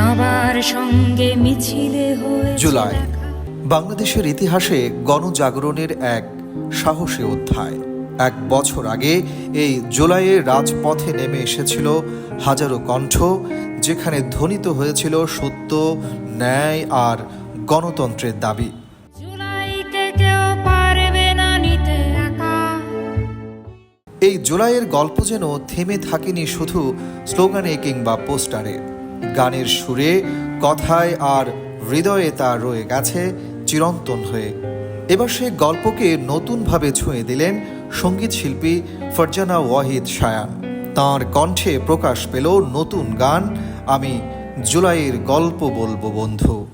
সবার সঙ্গে মিছিলে হয়ে জুলাই। বাংলাদেশের ইতিহাসে গণজাগরণের এক সাহসী অধ্যায়। এক বছর আগে এই জুলাইয়ে রাজপথে নেমে এসেছিল হাজারো কণ্ঠ যেখানে ধ্বনিত হয়েছিল সত্য ন্যায় আর গণতন্ত্রের দাবি। এই জুলাইয়ের গল্প যেন থেমে থাকেনি শুধু স্লোগানে কিংবা পোস্টারে। গানের সুরে কথায় আর হৃদয়ে তা রয়ে গেছে চিরন্তন হয়ে। এবার সে গল্পকে নতুনভাবে ছুঁয়ে দিলেন সংগীত শিল্পী ফরজানা ওয়াহিদ শায়ান তাঁর কণ্ঠে প্রকাশ পেল নতুন গান আমি জুলাইয়ের গল্প বলব বন্ধু।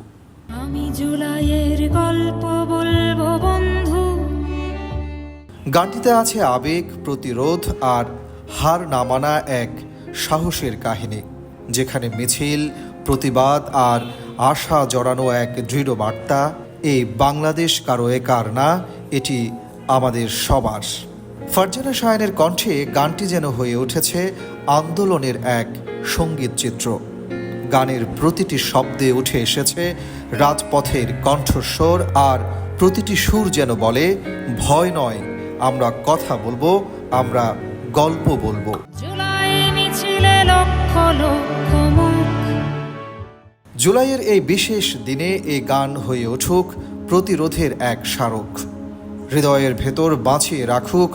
আমি জুলাইয়ের গল্প বলব বন্ধু। গানটিতে আছে আবেগ প্রতিরোধ আর হার না মানা এক সাহসের কাহিনী। যেখানে মিছিল, প্রতিবাদ আর আশা জড়ানো এক দৃঢ় বার্তা এই বাংলাদেশ কারও একার না, এটি আমাদের সবার। ফারজানা শায়নের কণ্ঠে গানটি যেন হয়ে উঠেছে আন্দোলনের এক সংগীত চিত্র। গানের প্রতিটি শব্দে উঠে এসেছে রাজপথের কণ্ঠস্বর আর প্রতিটি সুর যেন বলে, ভয় নয়, আমরা কথা বলব, আমরা গল্প বলব। জুলাই মিছিলে লক্ষ মুখ জুলাইয়ের এই বিশেষ দিনে এ গান হয়ে উঠুক প্রতিরোধের এক স্মারক। হৃদয়ের ভেতর বাঁচিয়ে রাখুক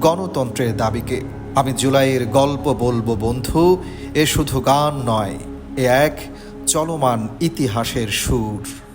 গণতন্ত্রের দাবিকে। আমি জুলাইয়ের গল্প বলব, বন্ধু, এ শুধু গান নয়, এ এক চলমান ইতিহাসের সুর।